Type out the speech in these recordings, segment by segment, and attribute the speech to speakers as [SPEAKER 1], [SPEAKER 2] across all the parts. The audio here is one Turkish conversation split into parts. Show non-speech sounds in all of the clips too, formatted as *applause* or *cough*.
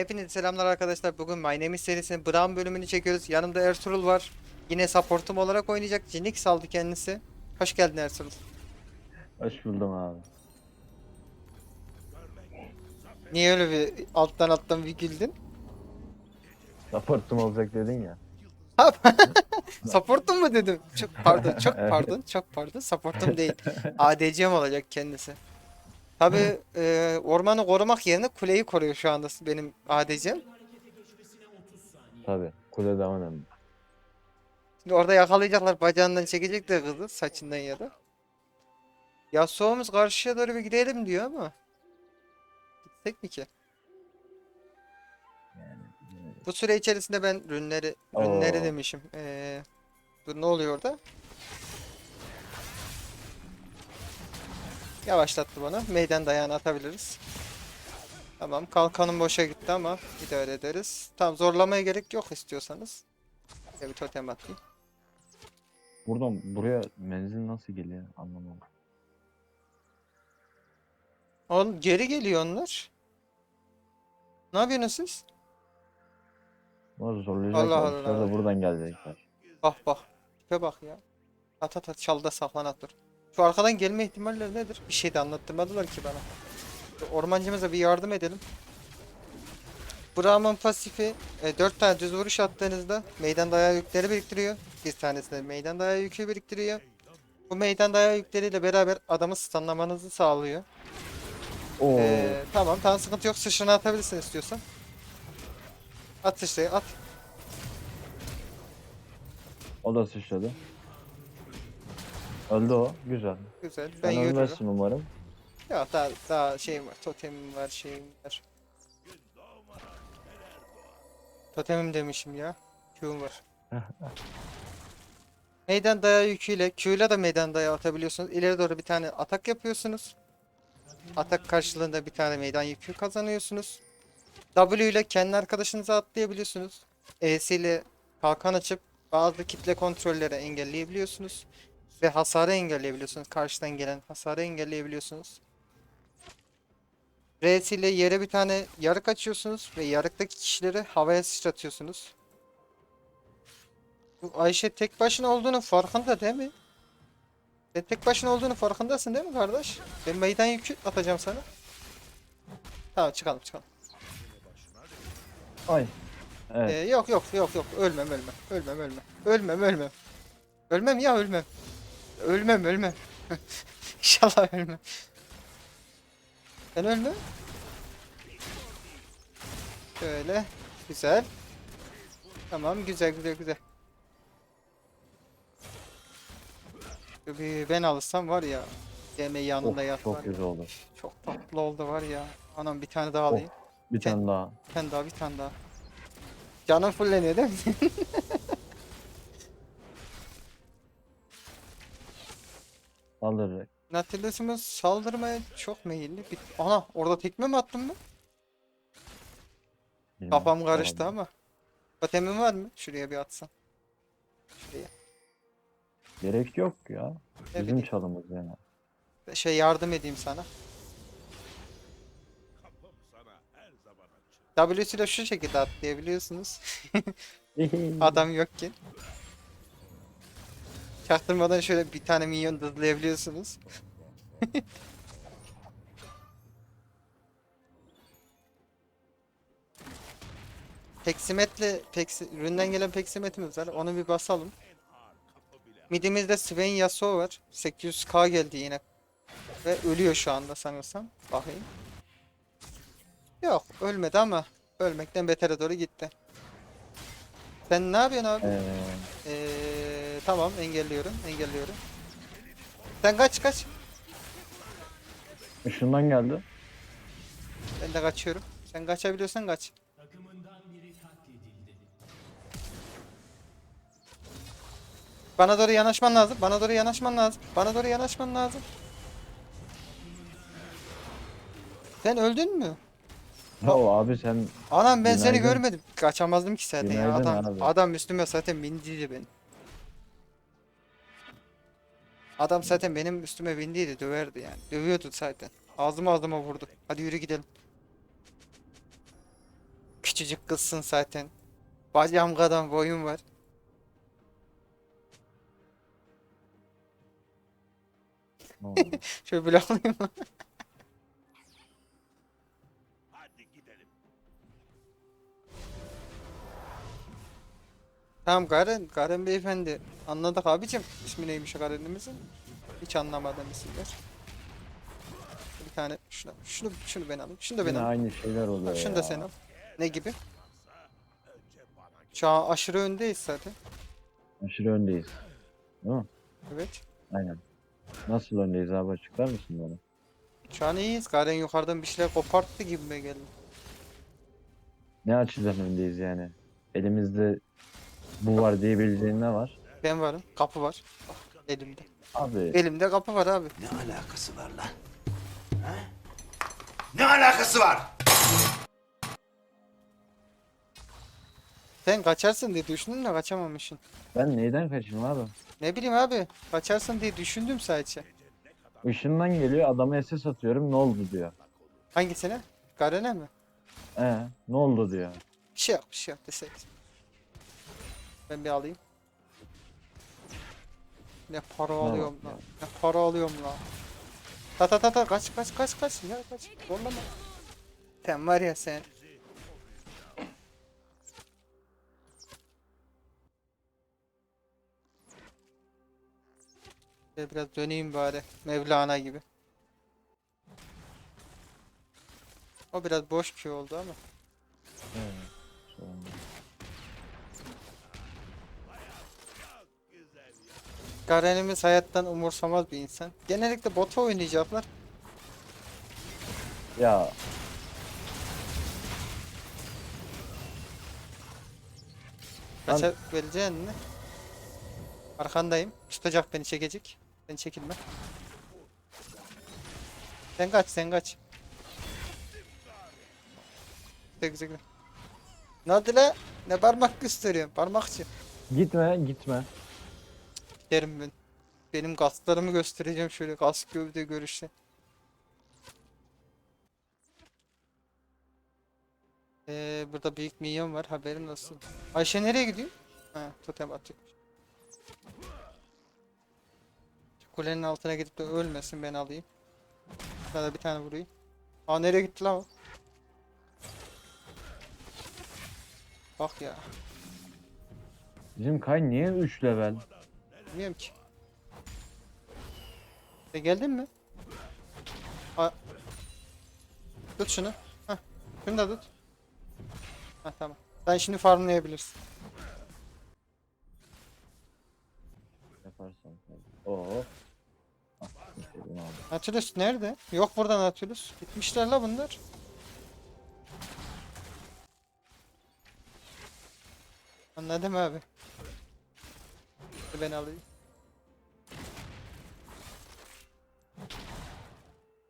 [SPEAKER 1] Hepinize selamlar arkadaşlar. Bugün My Name is serisinin Brown bölümünü çekiyoruz. Yanımda Ertuğrul var. Yine supportum olarak oynayacak. Jinx aldı kendisi. Hoş geldin Ertuğrul.
[SPEAKER 2] Hoş buldum abi.
[SPEAKER 1] Niye öyle bir alttan alttan bir güldün?
[SPEAKER 2] Supportum olacak dedin ya. *laughs*
[SPEAKER 1] Supportum mu dedim? Çok pardon, çok *laughs* pardon, çok pardon. Supportum değil. ADC'm olacak kendisi. Tabi ormanı korumak yerine kuleyi koruyor şu anda benim ADC'm.
[SPEAKER 2] Tabi. Kule daha önemli.
[SPEAKER 1] Şimdi orada yakalayacaklar bacağından çekecek de kızı saçından ya da. Yasuo'muz karşıya doğru bir gidelim diyor ama. Gitsek mi ki? Bu süre içerisinde ben rünleri, rünleri
[SPEAKER 2] Oo.
[SPEAKER 1] demişim. Ee, dur ne oluyor orada? Yavaşlattı bana. Meydan dayağını atabiliriz. Tamam kalkanım boşa gitti ama idare ederiz. Tamam zorlamaya gerek yok istiyorsanız. Şöyle bir totem atayım.
[SPEAKER 2] Buradan buraya menzil nasıl geliyor anlamadım.
[SPEAKER 1] Oğlum geri geliyor onlar. Ne yapıyorsunuz siz?
[SPEAKER 2] Bunlar zorlayacaklar.
[SPEAKER 1] Allah
[SPEAKER 2] Allah
[SPEAKER 1] Allah.
[SPEAKER 2] da buradan gelecekler.
[SPEAKER 1] Bak bak. Tipe bak ya. At at at çalda saklan at dur. Şu arkadan gelme ihtimalleri nedir? Bir şey de anlattırmadılar ki bana. Ormancımıza bir yardım edelim. Brahman pasifi 4 tane düz vuruş attığınızda meydan dayağı yükleri biriktiriyor. Bir tanesi de meydan dayağı yükü biriktiriyor. Bu meydan dayağı yükleriyle beraber adamı stunlamanızı sağlıyor.
[SPEAKER 2] Oo.
[SPEAKER 1] Ee, tamam tamam sıkıntı yok. Sıçrını atabilirsin istiyorsan. At sıçrayı at.
[SPEAKER 2] O da sıçradı. Öldü o. Güzel.
[SPEAKER 1] Güzel. Ben
[SPEAKER 2] Ben
[SPEAKER 1] yürürüm.
[SPEAKER 2] ölmezsin umarım.
[SPEAKER 1] Ya daha daha şeyim var, totemim var, şeyim var. Totemim demişim ya. Q'um var. *laughs* meydan dayağı yüküyle, Q'yla da meydan dayağı atabiliyorsunuz. İleri doğru bir tane atak yapıyorsunuz. Atak karşılığında bir tane meydan yükü kazanıyorsunuz. W ile kendi arkadaşınıza atlayabiliyorsunuz. E'si ile kalkan açıp bazı kitle kontrolleri engelleyebiliyorsunuz. Ve hasarı engelleyebiliyorsunuz. Karşıdan gelen hasarı engelleyebiliyorsunuz. R'si ile yere bir tane yarık açıyorsunuz ve yarıktaki kişileri havaya sıçratıyorsunuz. Bu Ayşe tek başına olduğunu farkında değil mi? Sen tek başına olduğunu farkındasın değil mi kardeş? Ben meydan yükü atacağım sana. Tamam çıkalım çıkalım.
[SPEAKER 2] Ay. Evet.
[SPEAKER 1] Ee, yok yok yok yok ölmem ölmem ölmem ölmem ölmem ölmem ölmem ya ölmem ölmem ölmem *laughs* İnşallah ölmem ben ölmem şöyle güzel tamam güzel güzel güzel bir ben alırsam var ya yemeği yanında
[SPEAKER 2] Of,
[SPEAKER 1] yat
[SPEAKER 2] çok
[SPEAKER 1] var.
[SPEAKER 2] güzel oldu.
[SPEAKER 1] çok tatlı oldu var ya anam bir tane daha alayım
[SPEAKER 2] Bir tane daha.
[SPEAKER 1] bir tane daha bir tane daha. Canım fulleniyor değil mi? *laughs*
[SPEAKER 2] Saldıracak.
[SPEAKER 1] Nautilus'umuz saldırmaya çok meyilli. Bir... Ana orada tekme mi ben?
[SPEAKER 2] Bilmem.
[SPEAKER 1] Kafam karıştı ama. Totemin var mı? Şuraya bir atsam. Şuraya.
[SPEAKER 2] Gerek yok ya.
[SPEAKER 1] Ne
[SPEAKER 2] Bizim
[SPEAKER 1] bileyim.
[SPEAKER 2] çalımız yani.
[SPEAKER 1] Şey yardım edeyim sana. W'si ile şu şekilde atlayabiliyorsunuz. *laughs* *laughs* Adam yokken. Çaktırmadan şöyle bir tane minyon hızlayabiliyorsunuz. *laughs* Peksimetle peksi, üründen gelen peksimetimiz var. Onu bir basalım. Midimizde Sven Yasuo var. 800k geldi yine. Ve ölüyor şu anda sanırsam. Bakayım. Yok ölmedi ama ölmekten betere doğru gitti. Sen ne yapıyorsun abi?
[SPEAKER 2] Ee,
[SPEAKER 1] Ee, tamam engelliyorum engelliyorum. Sen kaç kaç.
[SPEAKER 2] ışından geldi.
[SPEAKER 1] Ben de kaçıyorum. Sen kaçabiliyorsan kaç. Bana doğru yanaşman lazım. Bana doğru yanaşman lazım. Bana doğru yanaşman lazım. Sen öldün mü?
[SPEAKER 2] Ya abi sen
[SPEAKER 1] Anam ben seni
[SPEAKER 2] Günaydın.
[SPEAKER 1] görmedim. Kaçamazdım ki zaten ya.
[SPEAKER 2] Günaydın
[SPEAKER 1] Adam,
[SPEAKER 2] abi.
[SPEAKER 1] adam üstüme zaten bindiydi ben. Adam zaten benim üstüme bindiydi döverdi yani. Dövüyordu zaten. Ağzıma ağzıma vurdu. Hadi yürü gidelim. Küçücük kızsın zaten. Bacağım kadar boyun var. *laughs* Şöyle böyle alayım Tamam Garen, Garen beyefendi. Anladık abicim. İsmi neymiş Garen'imizin? Hiç anlamadım isimler. Bir tane şunu, şunu, şunu ben alayım. Şunu da ben
[SPEAKER 2] Yine
[SPEAKER 1] alayım.
[SPEAKER 2] aynı şeyler oluyor
[SPEAKER 1] Şunu
[SPEAKER 2] ya.
[SPEAKER 1] da sen al. Ne gibi? Şu an aşırı öndeyiz zaten.
[SPEAKER 2] Aşırı öndeyiz. Değil mi?
[SPEAKER 1] Evet.
[SPEAKER 2] Aynen. Nasıl öndeyiz abi açıklar mısın bana?
[SPEAKER 1] Şu an iyiyiz. Garen yukarıdan bir şeyler koparttı gibime geldi.
[SPEAKER 2] Ne açıdan öndeyiz yani? Elimizde bu var diyebileceğin ne var?
[SPEAKER 1] Ben varım. Kapı var. Elimde.
[SPEAKER 2] Abi
[SPEAKER 1] Elimde kapı var abi.
[SPEAKER 3] Ne alakası var lan? Ha? Ne alakası var?
[SPEAKER 1] Sen kaçarsın diye düşündün de kaçamamışsın.
[SPEAKER 2] ben neyden kaçayım abi?
[SPEAKER 1] Ne bileyim abi. Kaçarsın diye düşündüm sadece.
[SPEAKER 2] Işından geliyor adama SS atıyorum ne oldu diyor.
[SPEAKER 1] Hangisine? Garen'e mi?
[SPEAKER 2] Ee, ne oldu diyor.
[SPEAKER 1] Bir şey yok, bir şey yok deseydi. Ben bir alayım. Ne para alıyorum
[SPEAKER 2] ya.
[SPEAKER 1] lan. Ne para alıyorum lan. Ta ta ta ta kaç kaç kaç kaç ya kaç. Zorlama. Sen var ya sen. Şöyle biraz döneyim bari. Mevlana gibi. O biraz boş Q oldu ama. Garen'imiz hayattan umursamaz bir insan. Genellikle bota oynayacaklar.
[SPEAKER 2] Ya
[SPEAKER 1] Kaça vereceksin mi? Arkandayım. Tutacak beni çekecek. Ben çekilme. Sen kaç sen kaç. Güzel güzel. la? Ne parmak gösteriyorsun? Parmakçı.
[SPEAKER 2] gitme gitme.
[SPEAKER 1] Derim ben. Benim kaslarımı göstereceğim şöyle kas gövde görüşte. Ee, burada büyük minyon var haberin olsun. Ayşe nereye gidiyor? Ha totem atıyor. Kulenin altına gidip de ölmesin ben alayım. Sana da bir tane vurayım. Aa nereye gitti lan o? Bak ya.
[SPEAKER 2] Bizim Kay niye 3 level?
[SPEAKER 1] Bilmiyorum ki. E geldin mi? A tut şunu. Heh. Şunu da tut. Heh tamam. Sen şimdi farmlayabilirsin.
[SPEAKER 2] Yaparsan. Oo. Ah.
[SPEAKER 1] Nautilus nerede? Yok burada Nautilus. Gitmişler la bunlar. Anladım abi. Ben alayım.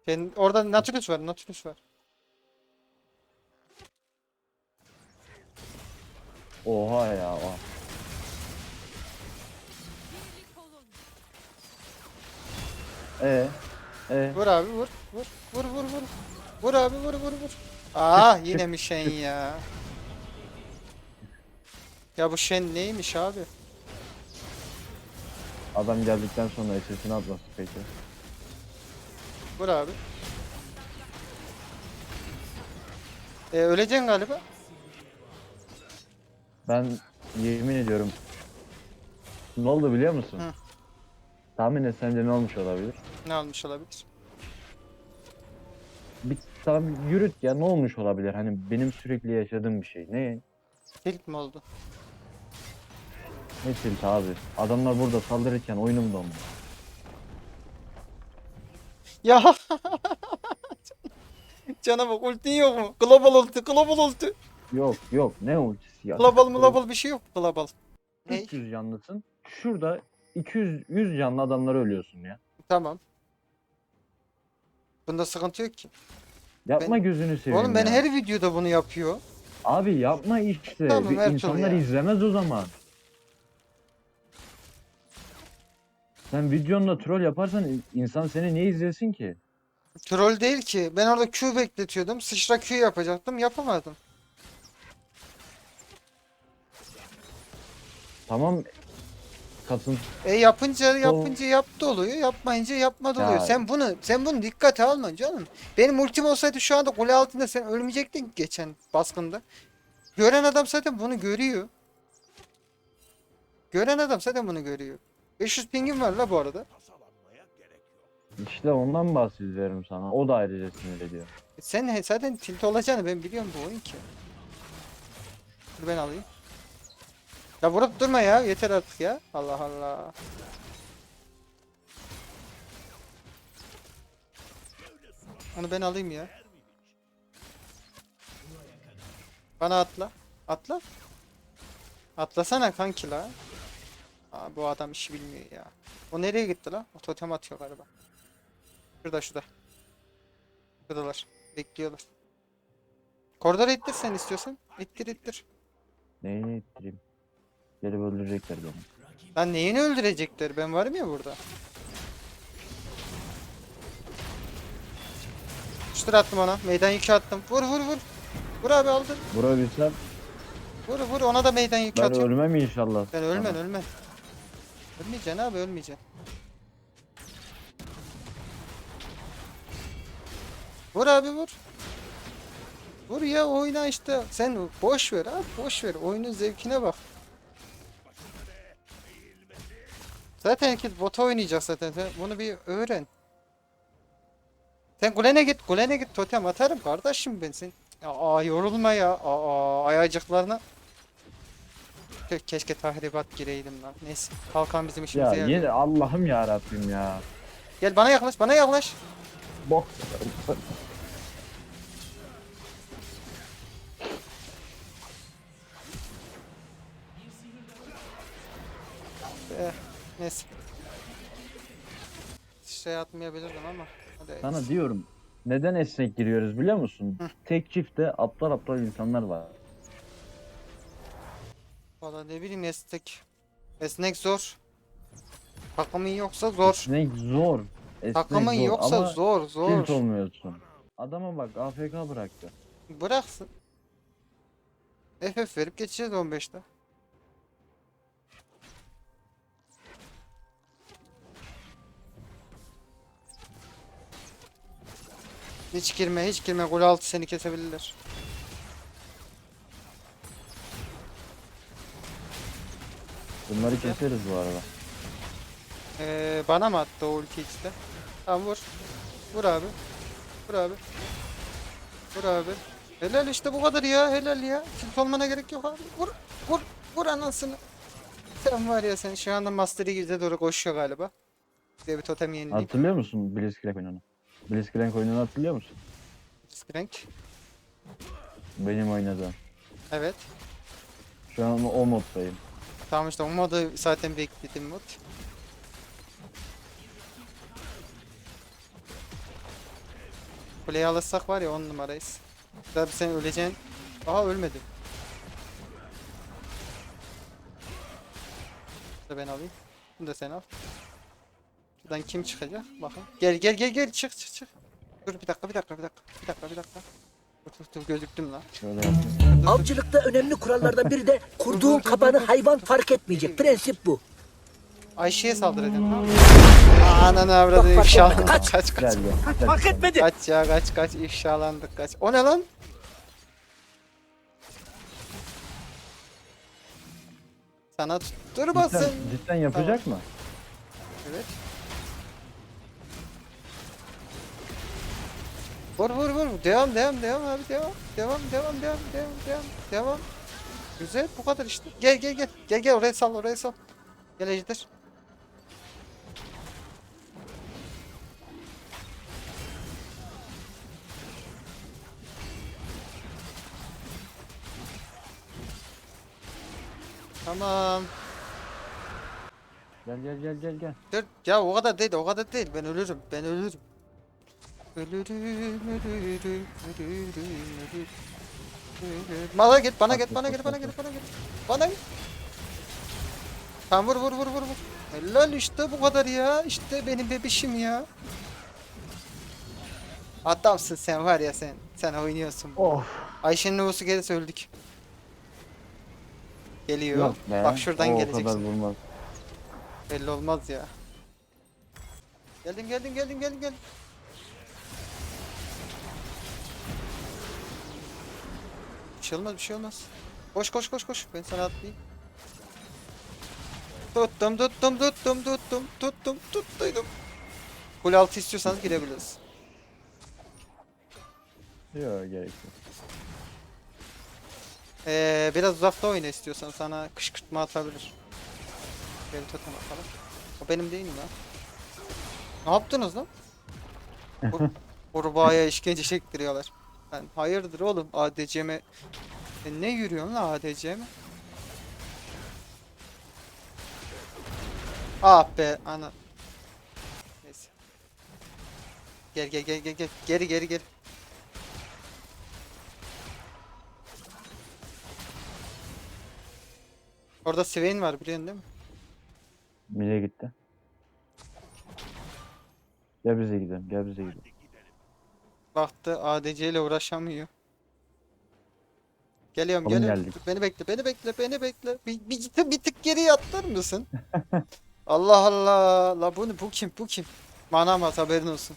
[SPEAKER 1] Sen orada Nautilus var, Nautilus var.
[SPEAKER 2] Oha ya. Oh. E e
[SPEAKER 1] Vur abi vur. Vur. Vur vur vur. Vur abi vur vur vur. Aa yine mi Shen ya? Ya bu Shen neymiş abi?
[SPEAKER 2] Adam geldikten sonra SS'ini atması peki.
[SPEAKER 1] Vur abi. E, öleceksin galiba.
[SPEAKER 2] Ben yemin ediyorum. Ne oldu biliyor musun?
[SPEAKER 1] Hı.
[SPEAKER 2] Tahmin et sence ne olmuş olabilir?
[SPEAKER 1] Ne almış olabilir?
[SPEAKER 2] Bir tamam yürüt ya ne olmuş olabilir? Hani benim sürekli yaşadığım bir şey. Ne?
[SPEAKER 1] Tilt mi oldu?
[SPEAKER 2] Ne tilt abi? Adamlar burada saldırırken oyunum dondu.
[SPEAKER 1] Ya *laughs* Cana bak ultin yok mu? Global ulti, global ulti.
[SPEAKER 2] Yok yok ne ultisi ya?
[SPEAKER 1] Global global bir şey yok global. Ne?
[SPEAKER 2] 300 canlısın. Şurada 200 100 canlı adamlara ölüyorsun ya.
[SPEAKER 1] Tamam. Bunda sıkıntı yok ki.
[SPEAKER 2] Yapma
[SPEAKER 1] Ben-
[SPEAKER 2] gözünü seveyim
[SPEAKER 1] Oğlum ben
[SPEAKER 2] ya.
[SPEAKER 1] her videoda bunu yapıyor.
[SPEAKER 2] Abi yapma işte.
[SPEAKER 1] Tamam,
[SPEAKER 2] Bir insanlar
[SPEAKER 1] ya.
[SPEAKER 2] izlemez o zaman. Sen videonda troll yaparsan insan seni niye izlesin ki?
[SPEAKER 1] Troll değil ki. Ben orada Q bekletiyordum. Sıçra Q yapacaktım. Yapamadım.
[SPEAKER 2] Tamam katın.
[SPEAKER 1] E yapınca yapınca yaptı oluyor, yapmayınca yapmadı
[SPEAKER 2] ya.
[SPEAKER 1] oluyor. Sen bunu sen bunu dikkate alma canım. Benim ultim olsaydı şu anda kule altında sen ölmeyecektin geçen baskında. Gören adam zaten bunu görüyor. Gören adam zaten bunu görüyor. 500 pingim var la bu arada.
[SPEAKER 2] İşte ondan bahsediyorum sana. O da ayrıca sinir ediyor.
[SPEAKER 1] E Sen he- zaten tilt olacağını ben biliyorum bu oyun ki. Dur ben alayım. Ya vurup durma ya yeter artık ya. Allah Allah. Onu ben alayım ya. Bana atla. Atla. Atlasana kanki la. Aa, bu adam işi bilmiyor ya. O nereye gitti la? O totem atıyor galiba. Şurada şurada. Şuradalar. Bekliyorlar. Koridora ittir sen istiyorsan. İttir ittir.
[SPEAKER 2] Neyini ittireyim? Gelip öldürecekler beni.
[SPEAKER 1] Lan neyini öldürecekler? Ben varım ya burada. Şutur attım ona. Meydan yükü attım. Vur vur vur. Vur abi aldın.
[SPEAKER 2] Vurabilsem
[SPEAKER 1] Vur vur ona da meydan yükü
[SPEAKER 2] ben
[SPEAKER 1] atıyorum.
[SPEAKER 2] ölmem inşallah.
[SPEAKER 1] Ben ölmem
[SPEAKER 2] Tamam.
[SPEAKER 1] Ölmeyeceksin abi ölmeyeceksin. Vur abi vur. Vur ya oyna işte. Sen boş ver abi boş ver. Oyunun zevkine bak. Zaten herkes bota oynayacak zaten. Bunu bir öğren. Sen kulene git, kulene git. Totem atarım kardeşim ben sen. Aa yorulma ya. Aa ayacıklarına. Keşke tahribat gireydim lan. Neyse. Kalkan bizim
[SPEAKER 2] Ya
[SPEAKER 1] işimize yarıyor.
[SPEAKER 2] yine Allah'ım ya Rabbim ya.
[SPEAKER 1] Gel bana yaklaş, bana yaklaş.
[SPEAKER 2] Bok.
[SPEAKER 1] Eh, neyse. Şey atmayabilirdim ama. Hadi
[SPEAKER 2] Sana diyorum. Neden esnek giriyoruz biliyor musun? Tek çiftte aptal aptal insanlar var.
[SPEAKER 1] Valla ne bileyim esnek. Esnek zor. Takımın yoksa zor.
[SPEAKER 2] Esnek zor. Esnek
[SPEAKER 1] Takımın
[SPEAKER 2] zor
[SPEAKER 1] yoksa
[SPEAKER 2] ama
[SPEAKER 1] zor zor.
[SPEAKER 2] tilt olmuyorsun. Adama bak AFK bıraktı.
[SPEAKER 1] Bıraksın. FF verip geçeceğiz 15'te. Hiç girme, hiç girme. Gol altı seni kesebilirler.
[SPEAKER 2] Bunları keseriz bu arada.
[SPEAKER 1] Ee, bana mı attı o ulti işte? Tamam vur. Vur abi. Vur abi. Vur abi. Helal işte bu kadar ya. Helal ya. Tilt olmana gerek yok abi. Vur. Vur. Vur anasını. Sen var ya sen şu anda Master Yiğit'e doğru koşuyor galiba. Bize bir totem yenileyim.
[SPEAKER 2] Hatırlıyor musun Blitzcrank oyununu? Blitzcrank oyununu hatırlıyor musun?
[SPEAKER 1] Sprank.
[SPEAKER 2] Benim oynadığım.
[SPEAKER 1] Evet.
[SPEAKER 2] Şu an o moddayım.
[SPEAKER 1] Tamam işte o modu zaten bekledim mod. Kuleyi alırsak var ya on numarayız. Tabi sen öleceksin. Aha ölmedi. Bunu da ben alayım. Bunu da sen al. Buradan kim çıkacak? Bakın. Gel gel gel gel çık çık çık. Dur bir dakika bir dakika bir dakika. Bir dakika bir dakika. Dur gözüktüm lan.
[SPEAKER 2] Şöyle yapayım.
[SPEAKER 4] Avcılıkta önemli kurallardan biri de kurduğun kabanı hayvan fark etmeyecek. Prensip bu.
[SPEAKER 1] Ayşe'ye saldıracağım. Ananı avradı
[SPEAKER 4] Bak, bak,
[SPEAKER 1] ifşalandık.
[SPEAKER 4] kaç.
[SPEAKER 1] Kaç kaç.
[SPEAKER 2] Gel gel. gel.
[SPEAKER 4] Fark etmedi.
[SPEAKER 1] Kaç ya kaç kaç ifşalandık kaç. O ne lan? Sana tutturmasın.
[SPEAKER 2] Cidden, cidden yapacak mı?
[SPEAKER 1] Evet. Vur vur vur. Devam devam devam abi devam. Devam devam devam devam devam devam. Güzel bu kadar işte. Gel gel gel. Gel gel oraya sal oraya sal. Gel Ejder. Tamam.
[SPEAKER 2] Gel gel gel gel gel.
[SPEAKER 1] Dur ya o kadar değil o kadar değil ben ölürüm ben ölürüm. Bana git bana git bana git bana git bana git. Bana git. Tamam vur vur vur vur vur. Helal işte bu kadar ya. İşte benim bebişim ya. Adamsın sen var ya sen. Sen oynuyorsun.
[SPEAKER 2] Of.
[SPEAKER 1] Ayşe'nin nüfusu gelirse öldük. Geliyor.
[SPEAKER 2] Yok be.
[SPEAKER 1] Bak şuradan
[SPEAKER 2] o, O
[SPEAKER 1] geleceksin.
[SPEAKER 2] kadar.
[SPEAKER 1] Belli olmaz ya. Geldim geldim geldim geldim geldim. Bir şey olmaz bir şey olmaz. Koş koş koş koş. Ben sana atlayayım. Tuttum tuttum tuttum tuttum tuttum tuttuydum. Kul altı istiyorsanız girebiliriz.
[SPEAKER 2] Yok gerek yok.
[SPEAKER 1] Ee, biraz uzakta oyna istiyorsan sana kışkırtma atabilir. Gel totem atalım. O benim değil mi lan? Ne yaptınız lan? Kur- *laughs* Kurbağaya işkence çektiriyorlar. Ben hayırdır oğlum ADC'me Sen ne yürüyorsun lan ADC'me? Ah be ana. Neyse. Gel gel gel gel gel. Geri geri geri. Orada Swain var biliyorsun değil mi?
[SPEAKER 2] Mile gitti. Gel bize gidelim. Gel bize gidelim.
[SPEAKER 1] Baktı ADC ile uğraşamıyor. Geliyorum
[SPEAKER 2] Oğlum
[SPEAKER 1] geliyorum.
[SPEAKER 2] geldik.
[SPEAKER 1] Beni bekle beni bekle beni bekle. Bir, bir, tık- bir tık geriye atlar mısın? *laughs* Allah Allah. La bu, ne- bu kim bu kim? Manamaz haberin olsun.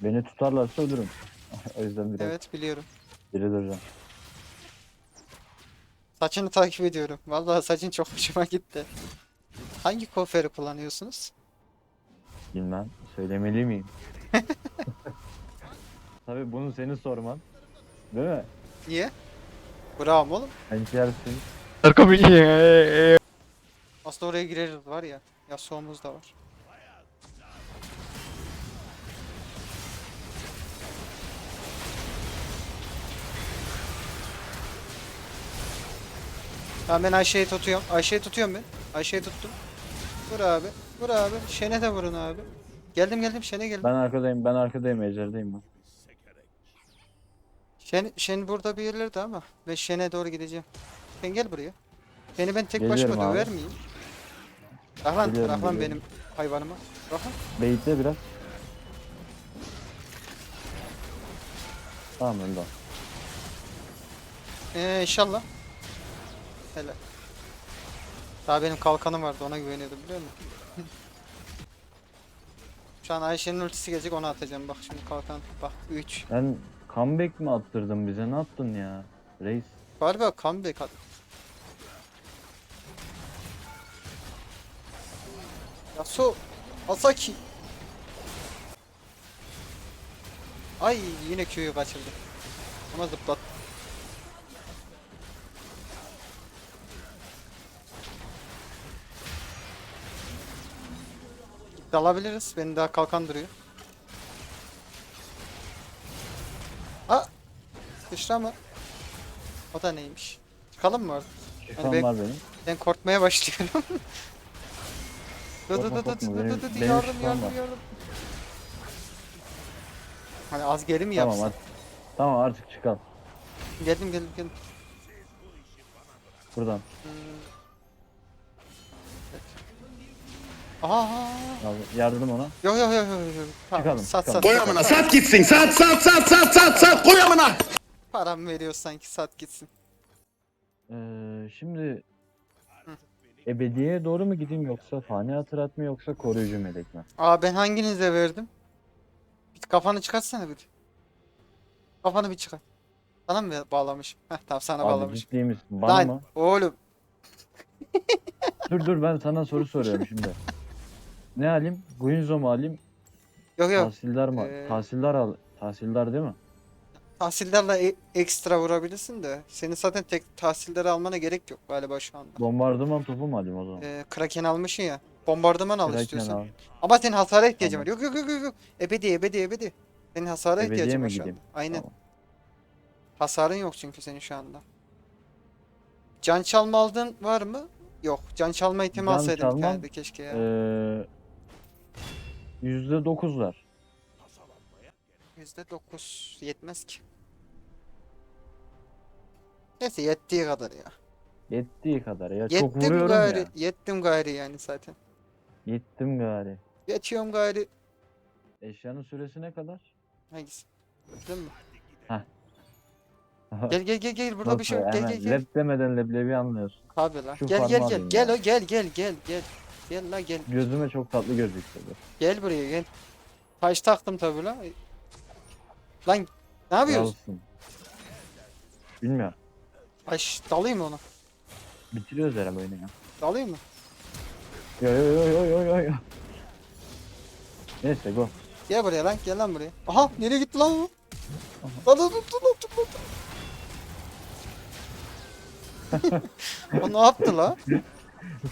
[SPEAKER 2] Beni tutarlarsa ölürüm. *laughs* o yüzden biraz
[SPEAKER 1] Evet biliyorum.
[SPEAKER 2] geri duracağım.
[SPEAKER 1] Saçını takip ediyorum. Vallahi saçın çok hoşuma gitti. Hangi kuaförü kullanıyorsunuz?
[SPEAKER 2] Bilmem. Söylemeli miyim? *laughs* Tabii bunu seni sorman. Değil mi?
[SPEAKER 1] Niye? Bravo oğlum.
[SPEAKER 2] Hankersin.
[SPEAKER 1] Aslında oraya gireriz var ya. Yasuo'muz da var. Tamam ben Ayşe'yi tutuyorum. Ayşe'yi tutuyorum ben. Ayşe'yi tuttum. Vur abi. Vur abi. Şen'e de vurun abi. Geldim geldim Şen'e geldim.
[SPEAKER 2] Ben arkadayım. Ben arkadayım. Ejder'deyim ben.
[SPEAKER 1] Şen, Şen burada bir yerlerde ama ben Şen'e doğru gideceğim. Sen gel buraya. Seni ben tek
[SPEAKER 2] Geliyorum
[SPEAKER 1] başıma
[SPEAKER 2] abi.
[SPEAKER 1] döver miyim? Bırak lan,
[SPEAKER 2] Geliyorum,
[SPEAKER 1] benim hayvanıma. Bırak lan.
[SPEAKER 2] Beytle biraz. Tamam önden.
[SPEAKER 1] Ee, inşallah. Hele. Daha benim kalkanım vardı ona güveniyordum biliyor musun? Şu an Ayşe'nin ultisi gelecek onu atacağım bak şimdi kalkan. Bak 3.
[SPEAKER 2] Sen comeback mi attırdın bize? Ne yaptın ya? Reis.
[SPEAKER 1] Galiba comeback at. Yasuo. Asaki. Ay yine Q'yu kaçırdı. Ama zıplat. Dalabiliriz. Benim daha kalkan duruyor. Aa! Sıçrama. O da neymiş? Çıkalım mı artık?
[SPEAKER 2] Şifam
[SPEAKER 1] ben-
[SPEAKER 2] var benim.
[SPEAKER 1] Ben korkmaya başlıyorum. Dı dı dı dı dı dı dı dı
[SPEAKER 2] benim
[SPEAKER 1] yardım
[SPEAKER 2] şifam
[SPEAKER 1] yardım
[SPEAKER 2] var.
[SPEAKER 1] yardım. Hani az geri mi
[SPEAKER 2] Tamam
[SPEAKER 1] yapsın?
[SPEAKER 2] hadi. Tamam artık çıkalım.
[SPEAKER 1] Geldim geldim geldim.
[SPEAKER 2] Buradan.
[SPEAKER 1] Hmm. Aha, Aha.
[SPEAKER 2] Al, yardım ona.
[SPEAKER 1] Yok yok yok yok yok. Tamam,
[SPEAKER 2] Çıkalım,
[SPEAKER 1] sat
[SPEAKER 2] çıkalım.
[SPEAKER 1] sat.
[SPEAKER 3] Koy
[SPEAKER 1] sat.
[SPEAKER 3] amına sat gitsin sat sat sat sat sat sat koy amına.
[SPEAKER 1] Param veriyor sanki sat gitsin.
[SPEAKER 2] Ee, şimdi
[SPEAKER 1] Hı.
[SPEAKER 2] ebediye doğru mu gideyim yoksa fani hatırat mı yoksa koruyucu melek mi?
[SPEAKER 1] Aa ben hanginize verdim? Bir kafanı çıkartsana bir. Kafanı bir çıkar. Sana mı bağlamış? Heh tamam sana
[SPEAKER 2] Abi
[SPEAKER 1] bağlamış.
[SPEAKER 2] ciddi misin? Bana
[SPEAKER 1] Lan
[SPEAKER 2] mı?
[SPEAKER 1] oğlum.
[SPEAKER 2] Dur dur ben sana soru soruyorum şimdi. *laughs* Ne alayım? Guinzo mu alayım?
[SPEAKER 1] Yok yok.
[SPEAKER 2] Tahsildar mı?
[SPEAKER 1] Ee,
[SPEAKER 2] Tahsildar al. Tahsildar değil mi?
[SPEAKER 1] Tahsildarla e- ekstra vurabilirsin de senin zaten tek tahsilleri almana gerek yok galiba şu anda.
[SPEAKER 2] Bombardıman topu mu alayım o zaman?
[SPEAKER 1] Ee, Kraken almışsın ya. Bombardıman al
[SPEAKER 2] Kraken
[SPEAKER 1] istiyorsan.
[SPEAKER 2] al.
[SPEAKER 1] Ama senin hasara ihtiyacın
[SPEAKER 2] Tamam.
[SPEAKER 1] var. Yok yok yok yok. Ebedi ebedi ebedi. Senin hasara
[SPEAKER 2] Ebediye
[SPEAKER 1] ihtiyacın var şu anda. Aynen.
[SPEAKER 2] Tamam.
[SPEAKER 1] Hasarın yok çünkü senin şu anda. Can çalma aldın var mı? Yok. Can çalma itemi
[SPEAKER 2] Can
[SPEAKER 1] alsaydın bir tane de keşke ya.
[SPEAKER 2] Ee, %9'lar.
[SPEAKER 1] %9 yetmez ki. Neyse yettiği kadar ya.
[SPEAKER 2] Yettiği kadar ya. Çok
[SPEAKER 1] Yettim
[SPEAKER 2] vuruyorum
[SPEAKER 1] gayri.
[SPEAKER 2] ya.
[SPEAKER 1] Yettim gayri yani zaten.
[SPEAKER 2] Yettim gari.
[SPEAKER 1] Yetiyorum gayri.
[SPEAKER 2] Eşyanın süresi ne kadar?
[SPEAKER 1] Hangisi? Gördün mü? *laughs* Gel gel gel gel burada bir şey yok. Gel gel gel.
[SPEAKER 2] Lep demeden leblebi anlıyorsun.
[SPEAKER 1] Abi la.
[SPEAKER 2] Şu
[SPEAKER 1] Gel gel gel. Gel o gel gel gel gel. Gel la gel.
[SPEAKER 2] Gözüme çok tatlı gözüktü.
[SPEAKER 1] Gel buraya gel. Taş taktım tabi la. Lan ne yapıyorsun?
[SPEAKER 2] Kralsın. Bilmiyorum.
[SPEAKER 1] Şş, dalayım mı ona?
[SPEAKER 2] Bitiriyoruz herhalde oyunu ya.
[SPEAKER 1] Dalayım mı?
[SPEAKER 2] Yo yo yo yo yo yo yo. Neyse go.
[SPEAKER 1] Gel buraya lan gel lan buraya. Aha nereye gitti lan o? Lan lan dur lan dur lan. *laughs* O ne yaptı la? *laughs*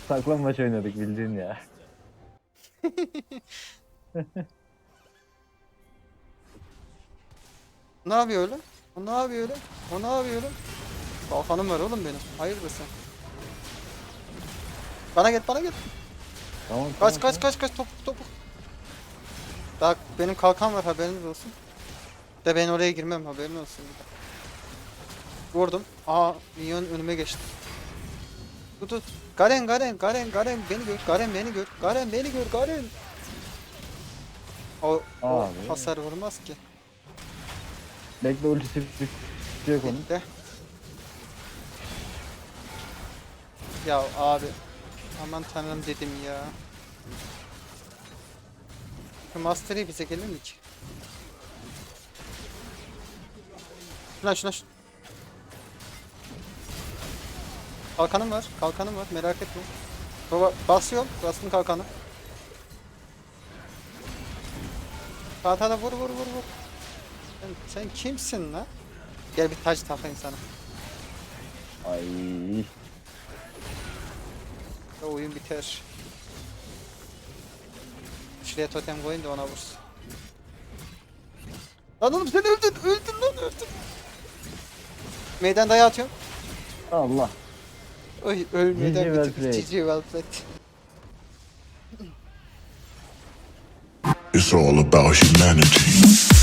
[SPEAKER 2] Saklambaç oynadık bildiğin ya. *laughs*
[SPEAKER 1] Ne yapıyor öyle? O ne yapıyor öyle? O ne yapıyor öyle? Kalkanım var oğlum benim. Hayırdır sen? Bana gel bana gel.
[SPEAKER 2] Tamam
[SPEAKER 1] Kaç
[SPEAKER 2] tamam,
[SPEAKER 1] kaç
[SPEAKER 2] tamam.
[SPEAKER 1] kaç kaç topuk topuk. Bak benim kalkan var haberiniz olsun. De ben oraya girmem haberin olsun. Vurdum. Aa minyon önüme geçti. Tut tut. Garen Garen Garen Garen beni gör. Garen beni gör. Garen beni gör Garen. O, o
[SPEAKER 2] Abi.
[SPEAKER 1] hasar vurmaz ki.
[SPEAKER 2] Bekle ultisi yok onun.
[SPEAKER 1] Bekle. Ya abi. Aman tanrım dedim ya. Şu Master'ı bize gelir mi ki? Şuna şuna şuna. Kalkanım var. Kalkanım var. Merak etme. Baba basıyorum. Bastım kalkanı. Tahtada vur vur vur vur. Sen, sen kimsin lan? Gel bir taç takayım sana.
[SPEAKER 2] Ay.
[SPEAKER 1] Ve oyun biter. Şuraya totem koyun da ona vursun. Lan oğlum sen öldün, öldün lan öldün. Meydan dayağı atıyorum.
[SPEAKER 2] Allah.
[SPEAKER 1] Oy ölmeden bitirdik.
[SPEAKER 2] played.
[SPEAKER 1] GG well played.
[SPEAKER 3] It's all about humanity.